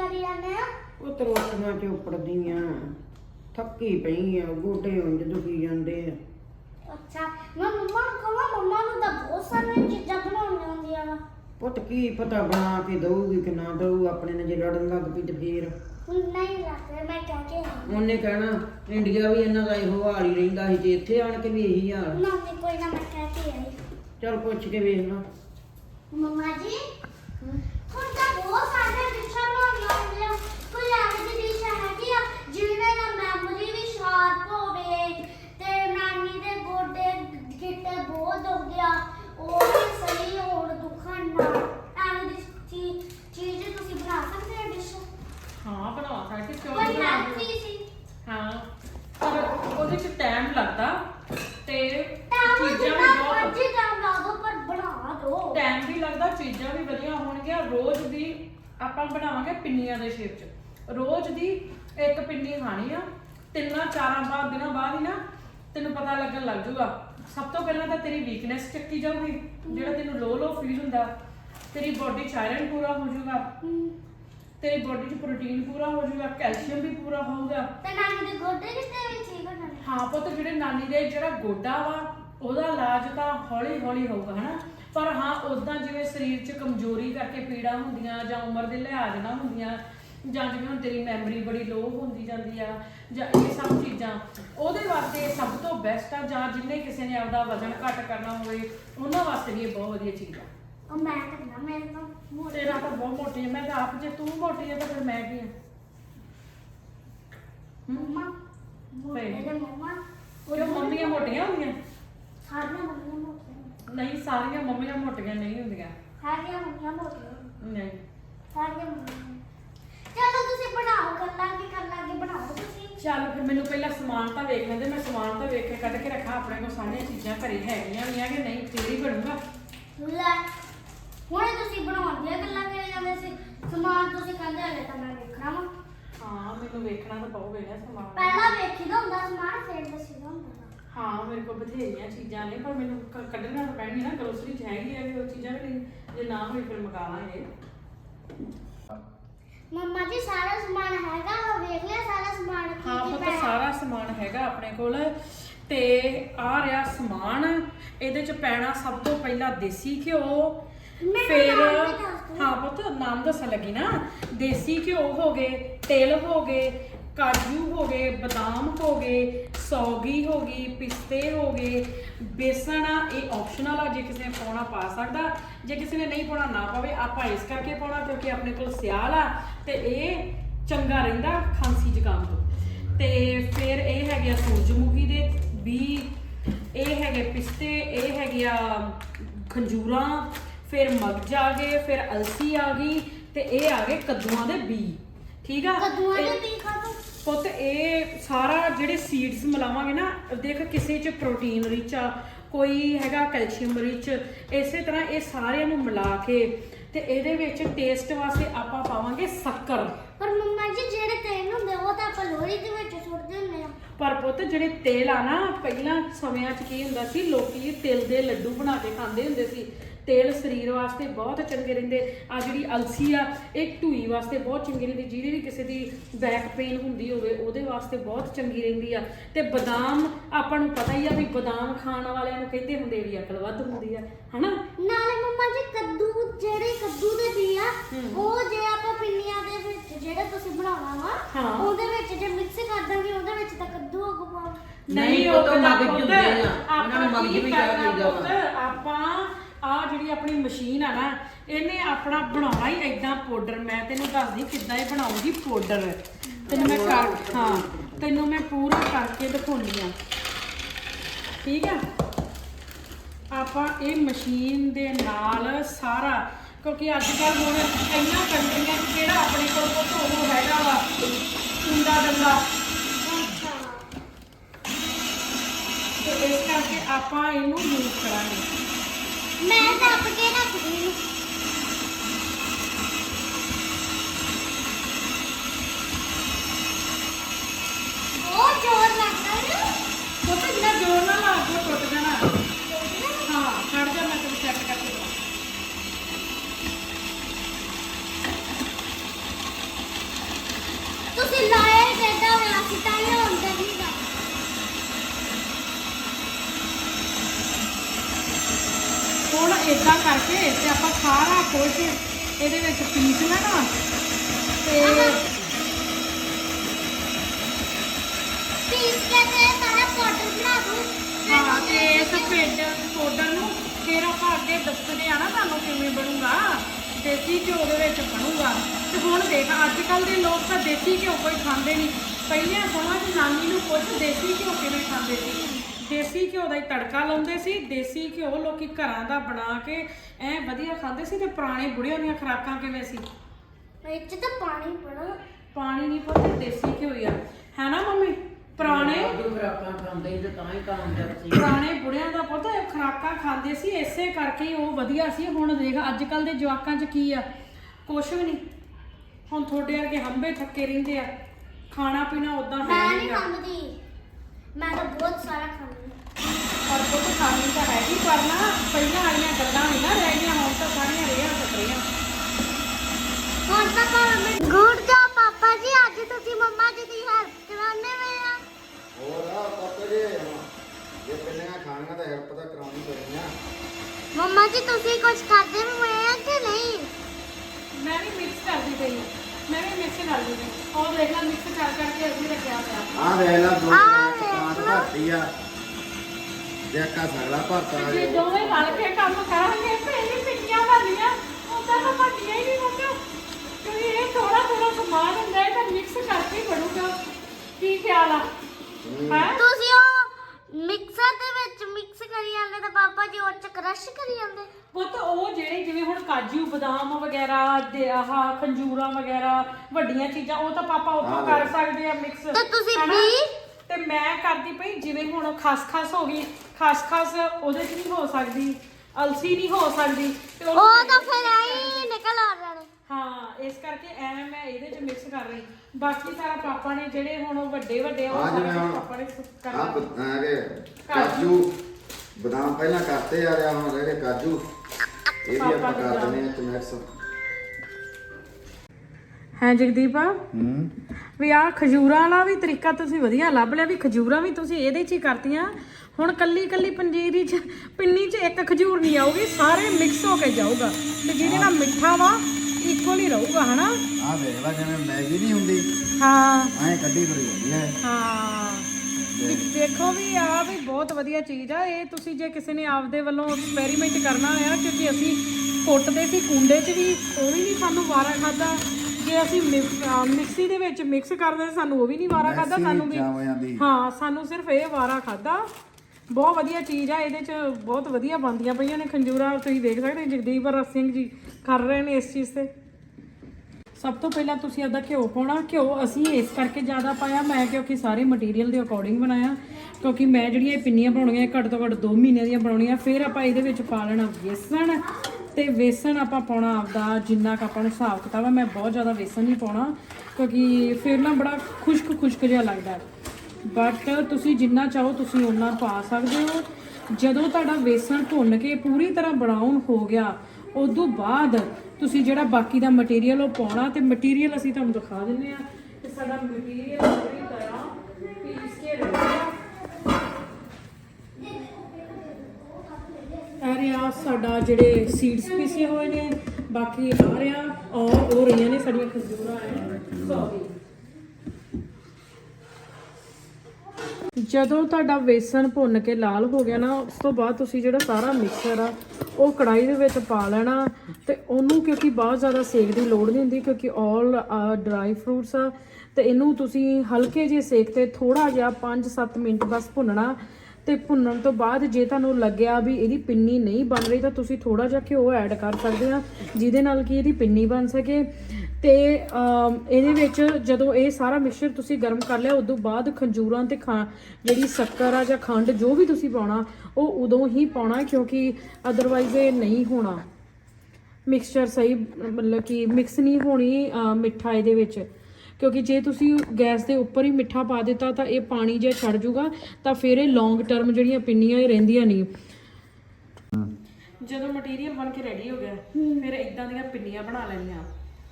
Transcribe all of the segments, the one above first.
ਕਰੀ ਜਾਂਦੇ ਆ? ਉਹ ਤਰੋਟੀਆਂ ਚ ਉੱਪੜਦੀਆਂ। ਥੱਕੀ ਪਈ ਆ ਗੋਡੇ ਉਂਝ ਦੁਖੀ ਜਾਂਦੇ ਆ। ਅੱਛਾ ਮੈਂ ਮੰਮਾ ਨੂੰ ਕਹਾਂ ਮੰਮਾ ਨੂੰ ਤਾਂ ਬਹੁਤ ਸਾਰੀਆਂ ਚੀਜ਼ਾਂ ਬਣਾਉਣੀਆਂ ਹੁੰਦੀਆਂ ਵਾ। ਪੁੱਤ ਕੀ ਪਤਾ ਬਣਾ ਕੇ ਦਊਗੀ ਕਿ ਨਾ ਦਊ ਆਪਣੇ ਨੇ ਜੇ ਲੜਨ ਲੱਗ ਪਈ ਤੇ ਫੇਰ। ਨਹੀਂ ਲੱਗਦਾ ਮੈਂ ਕਹਿ ਕੇ ਆਈ। ਉਹਨੇ ਕਹਿਣਾ ਇੰਡੀਆ ਵੀ ਇਹਨਾਂ ਦਾ ਇਹੋ ਹਾਲ ਹੀ ਰਹਿੰਦਾ ਸੀ ਤੇ ਇੱਥੇ ਆਣ ਕੇ ਵੀ ਇਹੀ ਹਾਲ। ਨਾ ਨਹੀਂ ਕੋਈ ਨਾ ਮੈਂ ਕਹਿ ਕੇ ਆਈ। ਚੱਲ ਪੁੱਛ ਕੇ ਵੇਖ ਲਾ। ਮੰਮਾ ਜੀ ਹੁਣ ਤਾਂ ਬਹੁਤ ਸਾਰੀਆਂ ਡਿਸ਼ਾਂ ਬਣਾਉਣੀਆਂ ਹੁੰਦੀਆਂ ਕੋਈ ਐਵੇਂ ਦੀ ਡਿਸ਼ ਹੈਗੀ ਆ ਜਿਹਦੇ ਨਾਲ ਮੈਮਰੀ ਵੀ ਸ਼ਾਰਪ ਹੋਵੇ ਤੇ ਨਾਨੀ ਦੇ ਗੋਡੇ ਗਿੱਟੇ ਬਹੁਤ ਦੁਖਦੇ ਆ ਉਹ ਵੀ ਸਹੀ ਹੋਣ ਦੁਖਣ ਨਾਲ ਐਵੇਂ ਦੀ ਚੀ- ਚੀਜ਼ ਤੁਸੀਂ ਬਣਾ ਸਕਦੇ ਹੋ ਡਿਸ਼ ਹਾਂ ਬਣਾ ਸਕਦੇ ਕਿਉਂ ਕੋਈ ਨਹੀਂ ਬਣਾ ਹੈਲਥੀ ਸੀ ਹਾਂ ਪਰ ਉਹਦੇ ਚ ਟਾਈਮ ਲੱਗਦਾ ਤੇ ਤਾਂ ਚੀਜ਼ਾਂ ਵੀ ਜਿੰਨਾ ਬਹੁਤ ਮਰਜ਼ੀ ਟਾਈਮ ਲਾ ਦੋ ਪਰ ਬਣਾ ਦੋ ਟਾਈਮ ਵੀ ਲੱਗਦਾ ਚੀਜ਼ਾਂ ਵੀ ਵਧੀਆ ਹੋਣਗੀਆਂ ਰੋਜ਼ ਦੀ ਆਪਾਂ ਬਣਾਵਾਂਗੇ ਪਿੰਨੀਆਂ ਦੇ ਸ਼ੇਪ ਚ। ਰੋਜ਼ ਦੀ ਇੱਕ ਪਿੰਨੀ ਖਾਣੀ ਆ ਤਿੰਨਾਂ ਚਾਰਾਂ ਬਾਅਦ ਦਿਨਾਂ ਬਾਅਦ ਹੀ ਨਾ ਤੈਨੂੰ ਪਤਾ ਲੱਗਣ ਲੱਗ ਜਾਊਗਾ ਸਭ ਤੋਂ ਪਹਿਲਾਂ ਤਾਂ ਤੇਰੀ ਵੀਕਨੈਸ ਚੱਕੀ ਜਾਊਗੀ ਜਿਹੜਾ ਤੈਨੂੰ ਲੋ ਲੋ ਫੀਲ ਹੁੰਦਾ ਤੇਰੀ ਬੋਡੀ ਚ ਆਇਰਨ ਪੂਰਾ ਹੋ ਜਾਊਗਾ ਤੇਰੀ ਬੋਡੀ ਚ ਪ੍ਰੋਟੀਨ ਪੂਰਾ ਹੋ ਜਾਊਗਾ ਕੈਲਸ਼ੀਅਮ ਵੀ ਪੂਰਾ ਹੋਊਗਾ। ਤੇ ਨਾਨੀ ਦੇ ਗੋਡੇ ਕਿਤੇ ਵੀ ਠੀਕ ਹੋ ਜਾਣੇ? ਹਾਂ ਪੁੱਤ ਜਿਹੜੇ ਨਾਨੀ ਦੇ ਜਿਹੜਾ ਗੋਡਾ ਵਾ ਉਹਦਾ ਇਲਾਜ ਤਾਂ ਹੌਲੀ ਹੌਲੀ ਹੋਊਗਾ ਹਨਾ? ਪਰ ਹਾਂ ਉਦਾਂ ਜਿਵੇਂ ਸਰੀਰ 'ਚ ਕਮਜ਼ੋਰੀ ਕਰਕੇ ਪੀੜਾ ਹੁੰਦੀਆਂ ਜਾਂ ਉਮਰ ਦੇ ਲਿਹਾਜ਼ ਨਾਲ ਹੁੰਦੀਆਂ ਜਾਂ ਜਿਵੇਂ ਹੁਣ ਤੇਰੀ ਮੈਮਰੀ ਬੜੀ ਲੋ ਹੁੰਦੀ ਜਾਂਦੀ ਆ ਜਾਂ ਇਹ ਸਭ ਚੀਜ਼ਾਂ ਉਹਦੇ ਵਾਸਤੇ ਸਭ ਤੋਂ ਬੈਸਟ ਆ ਜਾਂ ਜਿੰਨੇ ਕਿਸੇ ਨੇ ਆਪਦਾ ਵਜ਼ਨ ਘੱਟ ਕਰਨਾ ਹੋਵੇ ਉਹਨਾਂ ਵਾਸਤੇ ਵੀ ਇਹ ਬਹੁਤ ਵਧੀਆ ਚੀਜ਼ ਆ। ਉਹ ਮੈਂ ਕਰਨਾ ਮੇਰੇ ਤੋਂ ਮੋਟੇ ਤੇਰਾ ਤਾਂ ਬਹੁਤ ਮੋਟੀ ਹੈ ਮੈਂ ਤਾਂ ਆਪ ਜੇ ਤੂੰ ਮੋਟੀ ਹੈ ਤਾਂ ਫਿਰ ਮੈਂ ਕੀ ਆ? ਮੰਮਾ ਮੋਟੇ ਦੇ ਮੰਮਾ। ਉਹ ਮੰਮੀਆਂ ਮੋਟੀਆਂ ਹੁੰਦੀਆਂ? ਸਾਰੀਆਂ ਮੰਮੀਆਂ ਮੋਟੀਆਂ। ਨਹੀਂ ਸਾਰੀਆਂ ਮੰਮੀਆਂ ਮੋਟੀਆਂ ਨਹੀਂ ਹੁੰਦੀਆਂ। ਸਾਰੀਆਂ ਮੰਮੀਆਂ ਮੋਟੀਆਂ। ਨਹੀਂ। ਸਾਰੀਆਂ ਮੰਮੀਆਂ। ਚਲੋ ਤੁਸੀਂ ਬਣਾਓ ਕਰ ਲਾਂਗੇ ਕਰ ਲਾਂਗੇ ਬਣਾਓ ਤੁਸੀਂ? ਚੱਲ ਫਿਰ ਮੈਨੂੰ ਪਹਿਲਾਂ ਸਮਾਨ ਤਾਂ ਵੇਖ ਲੈਂਦੇ ਮੈਂ ਸਮਾਨ ਤਾਂ ਵੇਖ ਕੇ ਕੱਢ ਕੇ ਰੱਖਾਂ ਆਪਣੇ ਕੋਲ ਸਾਰੀਆਂ ਚੀਜ਼ਾਂ ਘਰੇ ਹੈਗੀਆਂ ਵੀ ਆ ਕਿ ਨਹੀਂ ਫੇਰ ਹੀ ਬਣੂਗਾ। ਲੈ ਹੁਣੇ ਤੁਸੀਂ ਬਣਾਉਣ ਦੀਆਂ ਗੱਲਾਂ ਕਰੀ ਜਾਂਦੇ ਸੀ ਸਮਾਨ ਤੁਸੀਂ ਕਹਿੰਦੇ ਹਲੇ ਤਾਂ ਮੈਂ ਵੇਖਣਾ ਵਾ। ਹਾਂ ਮੈਨੂੰ ਵੇਖਣਾ ਤਾਂ ਪਊਗਾ ਨਾ ਸਮਾਨ। ਪਹਿਲਾਂ ਵੇਖੀਦਾ ਹੁੰਦਾ ਸਮਾਨ ਫਿਰ ਦੱਸੀਦਾ ਹੁੰਦਾ ਵਾ। ਹਾਂ ਮੇਰੇ ਕੋਲ ਬਥੇਰੀਆਂ ਚੀਜ਼ਾਂ ਨੇ ਪਰ ਮੈਨੂੰ ਕ- ਕੱਢਣਾ ਤਾਂ ਪੈਣੀ ਨਾ ਗਰੋਸਰੀ ਚ ਹੈਗੀ ਆ ਵੀ ਉਹ ਚੀਜ਼ਾਂ ਵੀ ਨਹੀਂ ਜੇ ਨਾ ਹੋਈ ਫਿਰ ਮੰਗਾ ਲਾਂਗੇ ਮੰਮਾ ਜੀ ਸਾਰਾ ਸਮਾਨ ਹੈਗਾ ਵਾ ਵੇਖ ਲਿਆ ਸਾਰਾ ਸਮਾਨ ਕੀ ਹਾਂ ਕੀ ਪੁੱਤ ਪਿਆ। ਸਾਰਾ ਸਮਾਨ ਹੈਗਾ ਆਪਣੇ ਕੋਲ ਤੇ ਆ ਰਿਹਾ ਸਮਾਨ ਇਹਦੇ ਚ ਪੈਣਾ ਸਭ ਤੋਂ ਪਹਿਲਾਂ ਦੇਸੀ ਘਿਓ ਮੈਨੂੰ ਫਿਰ ਨਾਮ ਵੀ ਦੱਸ ਦਿਓ। ਹਾਂ ਪੁੱਤ ਨਾਮ ਦੱਸਣ ਲੱਗੀ ਨਾ ਦੇਸੀ ਘਿਓ ਹੋ ਗਏ ਤਿਲ ਹੋ ਗਏ ਕਾਜੂ ਹੋ ਗਏ, ਬਦਾਮ ਹੋ ਗਏ, ਸੌਗੀ ਹੋ ਗਈ, ਪਿਸਤੇ ਹੋ ਗਏ। ਬੇਸਣ ਆ, ਇਹ ਆਪਸ਼ਨਲ ਆ, ਜੇ ਕਿਸੇ ਨੇ ਪਾਉਣਾ ਪਾ ਸਕਦਾ। ਜੇ ਕਿਸੇ ਨੇ ਨਹੀਂ ਪਾਉਣਾ, ਨਾ ਪਾਵੇ। ਆਪਾਂ ਇਸ ਕਰਕੇ ਪਾਉਣਾ, ਕਿਉਂਕਿ ਆਪਣੇ ਕੋਲ ਸਿਆਲ ਆ, ਤੇ ਇਹ ਚੰਗਾ ਰਹਿੰਦਾ ਖਾਂਸੀ ਜ਼ੁਕਾਮ ਤੋਂ। ਤੇ ਫਿਰ ਇਹ ਹੈਗੇ ਆ ਸੂਰਜਮੁਖੀ ਦੇ ਵੀ ਇਹ ਹੈਗੇ ਪਿਸਤੇ, ਇਹ ਹੈਗੇ ਆ ਖੰਜੂਰਾਂ, ਫਿਰ ਮਗਜ ਆ ਗਏ, ਫਿਰ ਅਲਸੀ ਆ ਗਈ, ਤੇ ਇਹ ਆ ਗਏ ਕੱਦੂਆਂ ਦੇ ਬੀ ਠੀਕ ਆ? ਕੱਦੂਆਂ ਦੇ ਇਹ- ਵੀ ਖਾ ਦੋ ਪੁੱਤ ਇਹ ਸਾਰਾ ਜਿਹੜੇ ਸੀਡਸ ਮਿਲਾਵਾਂਗੇ ਨਾ ਦੇਖ ਕਿਸੇ ਚ ਪ੍ਰੋਟੀਨ ਰਿਚ ਆ ਕੋਈ ਹੈਗਾ ਕੈਲਸ਼ੀਅਮ ਰਿਚ ਇਸੇ ਤਰ੍ਹਾਂ ਇਹ ਸਾਰਿਆਂ ਨੂੰ ਮਿਲਾ ਕੇ ਤੇ ਇਹਦੇ ਵਿੱਚ ਟੇਸਟ ਵਾਸਤੇ ਆਪਾਂ ਪਾਵਾਂਗੇ ਸ਼ੱਕਰ। ਪਰ ਮੰਮਾ ਜੀ ਜਿਹੜੇ ਤੇਲ ਹੁੰਦੇ ਉਹ ਤਾਂ ਆਪਾਂ ਲੋਹੜੀ ਦੇ ਵਿੱਚ ਸੁੱਟਦੇ ਹੁੰਦੇ ਆ। ਪਰ ਪੁੱਤ ਜਿਹੜੇ ਤੇਲ ਆ ਨਾ ਪਹਿਲਾਂ ਸਮਿਆਂ 'ਚ ਕੀ ਹੁੰਦਾ ਸੀ ਲੋਕੀ ਤਿਲ ਦੇ ਲੱਡੂ ਬਣਾ ਕੇ ਖਾਂਦੇ ਹੁੰਦੇ ਸੀ। ਤੇਲ ਸਰੀਰ ਵਾਸਤੇ ਬਹੁਤ ਚੰਗੇ ਰਹਿੰਦੇ। ਆ ਜਿਹੜੀ ਅਲਸੀ ਆ ਇਹ ਢੂਈ ਵਾਸਤੇ ਬਹੁਤ ਚੰਗੀ ਰਹਿੰਦੀ। ਜਿਹਦੀ ਵੀ ਕਿਸੇ ਦੀ ਬੈਕ ਪੇਨ ਹੁੰਦੀ ਹੋਵੇ ਉਹਦੇ ਵਾਸਤੇ ਬਹੁਤ ਚੰਗੀ ਰਹਿੰਦੀ ਆ। ਤੇ ਬਦਾਮ ਆਪਾਂ ਨੂੰ ਪਤਾ ਹੀ ਆ ਵੀ ਬਦਾਮ ਖਾਣ ਵਾਲਿਆਂ ਨੂੰ ਕਹਿੰਦੇ ਹੁੰਦੇ ਵੀ ਅਕਲ ਵੱਧ ਹੁੰਦੀ ਆ। ਹਨਾ? ਨਾਲੇ ਮੰਮਾ ਜੀ ਕੱਦੂ ਜਿਹੜੇ ਕੱਦੂ ਦੇ ਬੀ ਆ। ਉਹ ਜੇ ਆਪਾਂ ਪਿੰਨੀਆਂ ਦੇ ਵਿੱਚ ਜਿਹੜੇ ਤੁਸੀਂ ਬਣਾਉਣਾ ਵਾ। ਉਹਦੇ ਵਿੱਚ ਜੇ ਮਿਕਸ ਕਰ ਦਾਂਗੇ ਉਹਦੇ ਵਿੱਚ ਤਾਂ ਕੱਦੂ ਆਗੂਗਾ ਨਹੀਂ, ਉਹ ਤਾਂ ਪੁੱਤ, ਹੁੰਦੇ ਆ। ਉਹਨਾਂ ਨੂੰ ਮਗਜ ਕੀ ਵੀ ਕਹਿ ਦਈਦਾ ਆਪਾਂ ਆ ਜਿਹੜੀ ਆਪਣੀ ਮਸ਼ੀਨ ਆ ਨਾ, ਇਹਨੇ ਆਪਣਾ ਬਣਾਉਣਾ ਹੀ ਐਦਾਂ ਪਾਊਡਰ ਮੈਂ ਤੈਨੂੰ ਦੱਸਦੀ ਕਿੱਦਾਂ ਇਹ ਬਣਾਉਂਗੀ ਪਾਊਡਰ ਤੈਨੂੰ ਮੈਂ ਕਰ ਹਾਂ, ਤੈਨੂੰ ਮੈਂ ਪੂਰਾ ਕਰਕੇ ਦਿਖਾਉਣੀ ਆ। ਠੀਕ ਆ? ਆਪਾਂ ਇਹ ਮਸ਼ੀਨ ਦੇ ਨਾਲ ਸਾਰਾ, ਕਿਉਂਕਿ ਅੱਜ ਕੱਲ੍ਹ ਹੁਣ ਇੰਨਾ ਕੰਟਰੀਆਂ 'ਚ ਕਿਹੜਾ ਆਪਣੇ ਕੋਲ ਪੁੱਤ ਉਹ ਹੈਗਾ ਵਾ? ਕੁੰਡਾ ਡੰਡਾ। ਤੇ ਇਸ ਕਰਕੇ ਆਪਾਂ ਇਹਨੂੰ ਯੂਜ਼ ਕਰਾਂਗੇ। ਮੈਂ ਦੱਬ ਕੇ ਰੱਖਦੀ ਹਾਂ ਬਹੁਤ ਜ਼ੋਰ ਲੱਗਦਾ ਹੈ ਪੁੱਤ ਜਿੰਨਾ ਜ਼ੋਰ ਨਾਲ ਲਾ ਕੇ ਟੁੱਟ ਜਾਣਾ ਹਾਂ ਖੜ ਜਾ ਮੈਂ ਤੈਨੂੰ ਚੈੱਕ ਕਰਕੇ ਦਵਾਂ ਤਾਂ ਇਹ ਹੁੰਦਾ ਨਹੀਂਗਾ ਹੁਣ ਇਦਾਂ ਕਰਕੇ ਤੇ ਆਪਾਂ ਸਾਰਾ ਕੁਝ ਇਹਦੇ ਵਿੱਚ ਪੀਸ ਲੈਣਾ ਤੇ ਪੀਸ ਕੇ ਤੇ ਸਾਰਾ ਪਾਊਡਰ ਬਣਾ ਦੂੰ। ਹਾਂ ਤੇ ਇਸ ਭੇਡ ਪਾਊਡਰ ਨੂੰ ਫਿਰ ਆਪਾਂ ਅੱਗੇ ਦੱਸਦੇ ਆ ਨਾ ਤੁਹਾਨੂੰ ਕਿਵੇਂ ਬਣੂਗਾ। ਦੇਸੀ ਘਿਓ ਦੇ ਵਿੱਚ ਬਣੂਗਾ। ਤੇ ਹੁਣ ਦੇਖ ਅੱਜ ਕੱਲ ਦੇ ਲੋਕ ਤਾਂ ਦੇਸੀ ਘਿਓ ਕੋਈ ਖਾਂਦੇ ਨਹੀਂ। ਪਹਿਲਾਂ ਸਮਾਂ ਦੀ ਨਾਨੀ ਨੂੰ ਪੁੱਛ ਦੇਸੀ ਘਿਓ ਕਿਵੇਂ ਖਾਂਦੇ ਸੀ? ਦੇਸੀ ਘਿਓ ਦਾ ਹੀ ਤੜਕਾ ਲਾਉਂਦੇ ਸੀ ਦੇਸੀ ਘਿਓ ਲੋਕੀ ਘਰਾਂ ਦਾ ਬਣਾ ਕੇ ਐ ਵਧੀਆ ਖਾਂਦੇ ਸੀ ਤੇ ਪੁਰਾਣੇ ਬੁੜਿਆਂ ਦੀਆਂ ਖੁਰਾਕਾਂ ਕਿਵੇਂ ਸੀ? ਵਿੱਚ ਤਾਂ ਪਾਣੀ ਪੜਾ ਪਾਣੀ ਨਹੀਂ ਪੁੱਤ ਦੇਸੀ ਘਿਓ ਹੀ ਆ। ਹੈ ਨਾ ਮੰਮੀ? ਪੁਰਾਣੇ ਖੁਰਾਕਾਂ ਖਾਂਦੇ ਸੀ ਤੇ ਤਾਂ ਹੀ ਕਾਮਯਾਬ ਸੀ। ਪੁਰਾਣੇ ਬੁੜਿਆਂ ਦਾ ਪੁੱਤ ਖੁਰਾਕਾਂ ਖਾਂਦੇ ਸੀ ਇਸੇ ਕਰਕੇ ਹੀ ਉਹ ਵਧੀਆ ਸੀ। ਹੁਣ ਦੇਖ ਅੱਜ ਕੱਲ ਦੇ ਜਵਾਕਾਂ 'ਚ ਕੀ ਆ? ਕੁਛ ਵੀ ਨਹੀਂ। ਹੁਣ ਤੁਹਾਡੇ ਵਰਗੇ ਹੰਬੇ ਥੱਕੇ ਰਹਿੰਦੇ ਆ। ਖਾਣਾ ਪੀਣਾ ਉਦਾਂ ਹੈ ਮੈਂ ਨਹੀਂ ਖਾਂਦੀ। ਮੈਂ ਤਾਂ ਬਹੁਤ ਸਾਰਾ ਖਾਂਦੀ। ਪਰ ਪੁੱਤ ਖਾਣੀ ਤਾਂ ਹੈਗੀ ਪਰ ਨਾ ਪਹਿਲਾਂ ਵਾਲੀਆਂ ਗੱਲਾਂ ਨਹੀਂ ਨਾ ਰਹਿ ਗਈਆਂ ਹੁਣ ਤਾਂ ਸਾਰੀਆਂ ਰਹੀਆਂ। ਸਤਰੀਆਂ ਹੁਣ ਤਾਂ ਭਾਵੇਂ ਗੁੱਡ ਜਾ ਪਾਪਾ ਜੀ ਅੱਜ ਤੁਸੀਂ ਮੰਮਾ ਜੀ ਦੀ ਹੈਲਪ ਕਰਾਉਣੇ ਵੇ ਆ। ਹੋਰ ਆ ਪਤਾ ਜੇ ਜੇ ਪਿੰਨੀਆਂ ਖਾਣੀਆਂ ਤਾਂ ਹੈਲਪ ਤਾਂ ਕਰਾਉਣੀ ਪੈਣੀ ਆ। ਮੰਮਾ ਜੀ ਤੁਸੀਂ ਕੁਝ ਕਰਦੇ ਵੀ ਹੋਏ ਆ ਕਿ ਨਹੀਂ? ਮੈਂ ਵੀ ਮਿਕਸ ਕਰਦੀ ਪਈ ਹਾਂ। ਮੈਂ ਵੀ ਮਿਕਸ ਕਰਦੀ ਪਈ ਉਹ ਦੇਖ ਲੈ ਮਿਕਸ ਕਰ ਕਰਕੇ ਅਸੀਂ ਰੱਖਿਆ ਪਿਆ ਆ ਵੇਖ ਲਾ ਦੋ ਲਾ। ਭਰਤੀ ਆ। ਦੇਖਾ ਸਗਲਾ ਭਰਤਾ ਆ ਜੇ ਦੋਵੇਂ ਰਲ ਕੇ ਕੰਮ ਕਰਾਂਗੇ ਤੇ ਇਹ ਪਿੰਨੀਆਂ ਬਣਨੀਆਂ ਉਦਾਂ ਤਾਂ ਬਣਨੀਆਂ ਹੀ ਨਹੀਂ ਹੁੰਦਾ ਕਿਉਂਕਿ ਇਹ ਥੋੜਾ ਥੋੜਾ ਸਮਾਨ ਹੁੰਦਾ ਹੈ ਤਾਂ ਮਿਕਸ ਕਰਕੇ ਬਣੂਗਾ ਕੀ ਖਿਆਲ ਆ ਹੈ ਤੁਸੀਂ ਉਹ ਮਿਕਸਰ ਦੇ ਵਿੱਚ ਮਿਕਸ ਕਰੀ ਜਾਂਦੇ ਤਾਂ ਪਾਪਾ ਜੀ ਉਹ ਚ ਕ੍ਰਸ਼ ਕਰੀ ਜਾਂਦੇ ਪੁੱਤ ਉਹ ਜਿਹੜੇ ਜਿਵੇਂ ਹੁਣ ਕਾਜੂ ਬਦਾਮ ਵਗੈਰਾ ਦੇ ਆਹ ਖੰਜੂਰਾਂ ਵਗੈਰਾ ਵੱਡੀਆਂ ਚੀਜ਼ਾਂ ਉਹ ਤਾਂ ਪਾਪਾ ਉੱਥੋਂ। ਕਰ ਸਕਦੇ ਆ ਮਿਕਸ ਤੇ ਤੁਸੀਂ ਹਨਾ? ਵੀ? ਤੇ ਮੈਂ ਕਰਦੀ ਪਈ ਜਿਵੇਂ ਹੁਣ ਖਸਖਸ ਹੋ ਗਈ ਖਸਖਸ ਉਹਦੇ 'ਚ ਨਹੀਂ ਹੋ ਸਕਦੀ ਅਲਸੀ ਨਹੀਂ ਹੋ ਸਕਦੀ ਤੇ ਉਹਨੂੰ ਉਹ ਤਾਂ ਫਿਰ ਆਈ ਨਿਕਲ ਆ ਜਾਣੇ। ਹਾਂ ਇਸ ਕਰਕੇ ਐਵੇਂ ਮੈਂ ਇਹਦੇ 'ਚ ਮਿਕਸ ਕਰ ਰਹੀ। ਬਾਕੀ ਸਾਰਾ ਪਾਪਾ ਨੇ ਜਿਹੜੇ ਹੁਣ ਉਹ ਵੱਡੇ ਵੱਡੇ ਆ, ਉਹ ਆ ਜਿਵੇਂ ਸਾਰਾ ਹੁਣ ਪਾਪਾ ਨੇ ਆ ਕਰਨਾ। ਆਗੇ ਕਾਜੂ ਬਦਾਮ ਪਹਿਲਾਂ ਕਰਤੇ ਆ ਰਿਹਾ ਹੁਣ ਜਿਹੜੇ ਕਾਜੂ ਇਹ ਵੀ ਆਪਾਂ ਕਰ। ਦਿੰਦੇ ਆ ਚ ਮਿਕਸ। ਹੈ ਜਗਦੀਪ? ਹੂੰ। ਵੀ ਆਹ ਖਜੂਰਾਂ ਵਾਲਾ ਵੀ ਤਰੀਕਾ ਤੁਸੀਂ ਵਧੀਆ ਲੱਭ ਲਿਆ ਵੀ ਖਜੂਰਾਂ ਵੀ ਤੁਸੀਂ ਇਹਦੇ 'ਚ ਹੀ ਕਰਤੀਆਂ। ਹੁਣ ਕੱਲੀ ਕੱਲੀ ਪੰਜੀਰੀ 'ਚ ਪਿੰਨੀ 'ਚ ਇੱਕ ਖਜੂਰ ਨਹੀਂ ਆਊਗੀ ਸਾਰੇ ਮਿਕਸ ਹੋ ਕੇ ਜਾਊਗਾ। ਤੇ ਜਿਹਦੇ ਨਾਲ ਮਿੱਠਾ ਵਾ ਇਕੁਅਲ ਹੀ ਰਹੂਗਾ ਹਨਾ? ਆ ਲੈ ਜਿਵੇਂ ਮੈਗੀ ਨਹੀਂ ਹੁੰਦੀ। ਹਾਂ। ਐਂ ਕੱਢੀ ਬੜੀ ਹੁੰਦੀ ਹੈ। ਹਾਂ। ਵੀ ਦੇਖੋ। ਵੀ ਆ ਵੀ ਬਹੁਤ ਵਧੀਆ ਚੀਜ਼ ਆ ਇਹ ਤੁਸੀਂ ਜੇ ਕਿਸੇ ਨੇ ਆਪਦੇ ਵੱਲੋਂ ਐਕਸਪੈਰੀਮੈਂਟ ਕਰਨਾ ਆ ਕਿਉਂਕਿ ਅਸੀਂ ਕੁੱਟਦੇ ਸੀ ਕੁੰਡੇ 'ਚ ਵੀ ਉਹ ਵੀ ਨਹੀਂ ਸਾਨੂੰ ਵਾਰਾ ਖਾਦਾ ਜੇ ਅਸੀਂ ਮਿਕ- ਅਹ ਮਿਕਸੀ ਦੇ ਵਿੱਚ ਮਿਕਸ ਕਰਦੇ ਸਾਨੂੰ ਉਹ ਵੀ ਨਹੀਂ ਵਾਰਾ ਖਾਦਾ ਮੈਕਸੀ ਸਾਨੂੰ ਵੀ ਹੋ ਜਾਂਦੀ। ਹਾਂ ਸਾਨੂੰ ਸਿਰਫ ਇਹ ਵਾਰਾ ਖਾਦਾ ਬਹੁਤ ਵਧੀਆ ਚੀਜ਼ ਆ ਇਹਦੇ 'ਚ ਬਹੁਤ ਵਧੀਆ ਬਣਦੀਆਂ ਪਈਆਂ ਨੇ ਖੰਜੂਰਾ ਤੁਸੀਂ ਦੇਖ ਸਕਦੇ ਹੋ ਜਗਦੀਪ ਔਰ ਸਿੰਘ ਜੀ ਕਰ ਰਹੇ ਨੇ ਇਸ ਚੀਜ਼ ਤੇ। ਸਭ ਤੋਂ ਪਹਿਲਾਂ ਤੁਸੀਂ ਆਪਦਾ ਘਿਓ ਪਾਉਣਾ। ਘਿਓ ਅਸੀਂ ਇਸ ਕਰਕੇ ਜ਼ਿਆਦਾ ਪਾਇਆ ਮੈਂ ਕਿਉਂਕਿ ਸਾਰੇ ਮਟੀਰੀਅਲ ਦੇ ਅਕੋਰਡਿੰਗ ਬਣਾਇਆ ਕਿਉਂਕਿ ਮੈਂ ਜਿਹੜੀਆਂ ਇਹ ਪਿੰਨੀਆਂ ਬਣਾਉਣੀਆਂ ਇਹ ਘੱਟ ਤੋਂ ਘੱਟ 2 ਮਹੀਨਿਆਂ ਦੀਆਂ ਬਣਾਉਣੀਆਂ ਫਿਰ ਆਪਾਂ ਇਹਦੇ ਵਿੱਚ ਪਾ ਲੈਣਾ ਵੇਸਣ। ਤੇ ਵੇਸਣ ਆਪਾਂ ਪਾਉਣਾ ਆਪਦਾ, ਜਿੰਨਾ ਕੁ ਆਪਾਂ ਨੂੰ ਹਿਸਾਬ ਕਿਤਾਬ ਹੈ ਮੈਂ ਬਹੁਤ ਜ਼ਿਆਦਾ ਵੇਸਣ ਨਹੀਂ ਪਾਉਣਾ, ਕਿਉਂਕਿ ਫਿਰ ਨਾ ਬੜਾ ਖੁਸ਼ਕ ਖੁਸ਼ਕ ਜਿਹਾ ਲੱਗਦਾ ਬਟ ਤੁਸੀਂ ਜਿੰਨਾ ਚਾਹੋ ਤੁਸੀਂ ਉਨਾ ਪਾ ਸਕਦੇ ਹੋ। ਜਦੋਂ ਤੁਹਾਡਾ ਵੇਸਣ ਭੁੰਨ ਕੇ ਪੂਰੀ ਤਰ੍ਹਾਂ ਬਰਾਊਨ ਹੋ ਗਿਆ, ਉਦੋਂ ਬਾਅਦ ਤੁਸੀਂ ਜਿਹੜਾ ਬਾਕੀ ਦਾ ਮਟੀਰੀਅਲ ਉਹ ਪਾਉਣਾ, ਤੇ ਮਟੀਰੀਅਲ ਅਸੀਂ ਤੁਹਾਨੂੰ ਦਿਖਾ ਦਿੰਨੇ ਆ ਕਿ ਸਾਡਾ ਮਟੀਰੀਅਲ ਪੂਰੀ ਤਰ੍ਹਾਂ ਪੀਸ ਕੇ ਰੱਖਿਆ। ਇਹ ਰਿਹਾ, ਸਾਡਾ ਜਿਹੜੇ ਸੀਡਸ ਪੀਸੇ ਹੋਏ ਨੇ, ਬਾਕੀ ਆ ਰਿਹਾ, ਔਰ ਉਹ ਰਹੀਆਂ ਨੇ ਸਾਡੀਆਂ ਖਜੂਰਾਂ ਸੌਰੀ ਜਦੋਂ ਤੁਹਾਡਾ ਵੇਸਣ ਭੁੰਨ ਕੇ ਲਾਲ ਹੋ ਗਿਆ ਨਾ, ਉਸ ਤੋਂ ਬਾਅਦ ਤੁਸੀਂ ਜਿਹੜਾ ਸਾਰਾ ਮਿਕਸਰ ਆ, ਉਹ ਕੜਾਈ ਦੇ ਵਿੱਚ ਪਾ ਲੈਣਾ ਤੇ ਉਹਨੂੰ ਕਿਉਂਕਿ ਬਹੁਤ ਜ਼ਿਆਦਾ ਸੇਕ ਦੀ ਲੋੜ ਨਹੀਂ ਹੁੰਦੀ, ਕਿਉਂਕਿ ਆਲ ਡਰਾਈ ਫਰੂਟਸ ਆ, ਤੇ ਇਹਨੂੰ ਤੁਸੀਂ ਹਲਕੇ ਜਿਹੇ ਸੇਕ ਤੇ ਥੋੜਾ ਜਿਹਾ 5-7 ਮਿੰਟ ਬਸ ਭੁੰਨਣਾ ਤੇ ਭੁੰਨਣ ਤੋਂ ਬਾਅਦ ਜੇ ਤੁਹਾਨੂੰ ਲੱਗਿਆ ਵੀ ਇਹਦੀ ਪਿੰਨੀ ਨਹੀਂ ਬਣ ਰਹੀ ਤਾਂ ਤੁਸੀਂ ਥੋੜਾ ਜਿਹਾ ਘਿਓ ਐਡ ਕਰ ਸਕਦੇ ਆ, ਜਿਹਦੇ ਨਾਲ ਕਿ ਇਹਦੀ ਪਿੰਨੀ ਬਣ ਸਕੇ। ਤੇ ਇਹਦੇ ਵਿੱਚ ਜਦੋਂ ਇਹ ਸਾਰਾ ਮਿਕਸਚਰ ਤੁਸੀਂ ਗਰਮ ਕਰ ਲਿਆ, ਉਦੋਂ ਬਾਅਦ ਖੰਜੂਰਾਂ ਤੇ ਖਾ, ਜਿਹੜੀ ਸ਼ੱਕਰ ਆ ਜਾਂ ਖੰਡ ਜੋ ਵੀ ਤੁਸੀਂ ਪਾਉਣਾ, ਉਹ ਉਦੋਂ ਹੀ ਪਾਉਣਾ ਕਿਉਂਕਿ ਅਦਰਵਾਈਜ਼ ਇਹ ਨਹੀਂ ਹੋਣਾ। ਮਿਕਸਚਰ ਸਹੀ, ਮਤਲਬ ਕਿ ਮਿਕਸ ਨਹੀਂ ਹੋਣੀ ਮਿੱਠਾ ਇਹਦੇ ਵਿੱਚ। ਕਿਉਂਕਿ ਜੇ ਤੁਸੀਂ ਗੈਸ ਦੇ ਉੱਪਰ ਹੀ ਮਿੱਠਾ ਪਾ ਦਿੱਤਾ ਤਾਂ ਇਹ ਪਾਣੀ ਜੇ ਛੱਡ ਜੂਗਾ ਤਾਂ ਫਿਰ ਇਹ ਲੌਂਗ ਟਰਮ ਜਿਹੜੀਆਂ ਪਿੰਨੀਆਂ ਇਹ ਰਹਿੰਦੀਆਂ ਨਹੀਂ। ਜਦੋਂ ਮਟੀਰੀਅਲ ਬਣ ਕੇ ਰੈਡੀ ਹੋ ਗਿਆ ਫਿਰ ਇਦਾਂ ਦੀਆਂ ਪਿੰਨੀਆਂ ਬਣਾ ਲੈਣੀਆਂ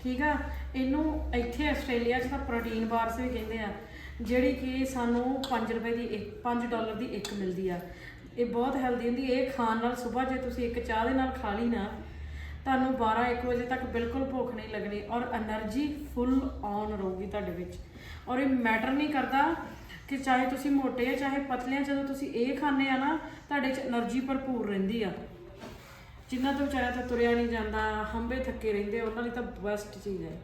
ਠੀਕ ਆ? ਇਹਨੂੰ ਇੱਥੇ ਆਸਟ੍ਰੇਲੀਆ 'ਚ ਤਾਂ ਪ੍ਰੋਟੀਨ ਬਾਰਸ ਵੀ ਕਹਿੰਦੇ ਆ ਜਿਹੜੀ ਕਿ ਸਾਨੂੰ 5 ਰੁਪਏ ਦੀ ਇੱਕ 5 ਡਾਲਰ ਦੀ ਇੱਕ ਮਿਲਦੀ ਆ। ਇਹ ਬਹੁਤ ਹੈਲਦੀ ਹੁੰਦੀ ਇਹ ਖਾਣ ਨਾਲ ਸਵੇਰ ਜੇ ਤੁਸੀਂ ਇੱਕ ਚਾਹ ਦੇ ਨਾਲ ਖਾ ਲਈ ਨਾ ਤੁਹਾਨੂੰ 12 1 ਵਜੇ ਤੱਕ ਬਿਲਕੁਲ ਭੁੱਖ ਨਹੀਂ ਲੱਗਣੀ ਔਰ એનર્ਜੀ ਫੁੱਲ ਔਨ ਰਹੂਗੀ ਤੁਹਾਡੇ ਵਿੱਚ। ਔਰ ਇਹ ਮੈਟਰ ਨਹੀਂ ਕਰਦਾ ਕਿ ਚਾਹੇ ਤੁਸੀਂ ਮੋਟੇ ਆ, ਚਾਹੇ ਪਤਲੇ ਆ, ਜਦੋਂ ਤੁਸੀਂ ਇਹ ਖਾਣੇ ਆ ਨਾ, ਤੁਹਾਡੇ 'ਚ એનર્ਜੀ ਭਰਪੂਰ ਰਹਿੰਦੀ ਆ। ਜਿਨ੍ਹਾਂ ਤੋਂ ਵਿਚਾਰਿਆਂ ਤੋਂ ਤੁਰਿਆ ਨਹੀਂ ਜਾਂਦਾ, ਹੰਬੇ ਥੱਕੇ ਰਹਿੰਦੇ ਉਹਨਾਂ ਲਈ ਤਾਂ ਬੈਸਟ ਚੀਜ਼ ਹੈ।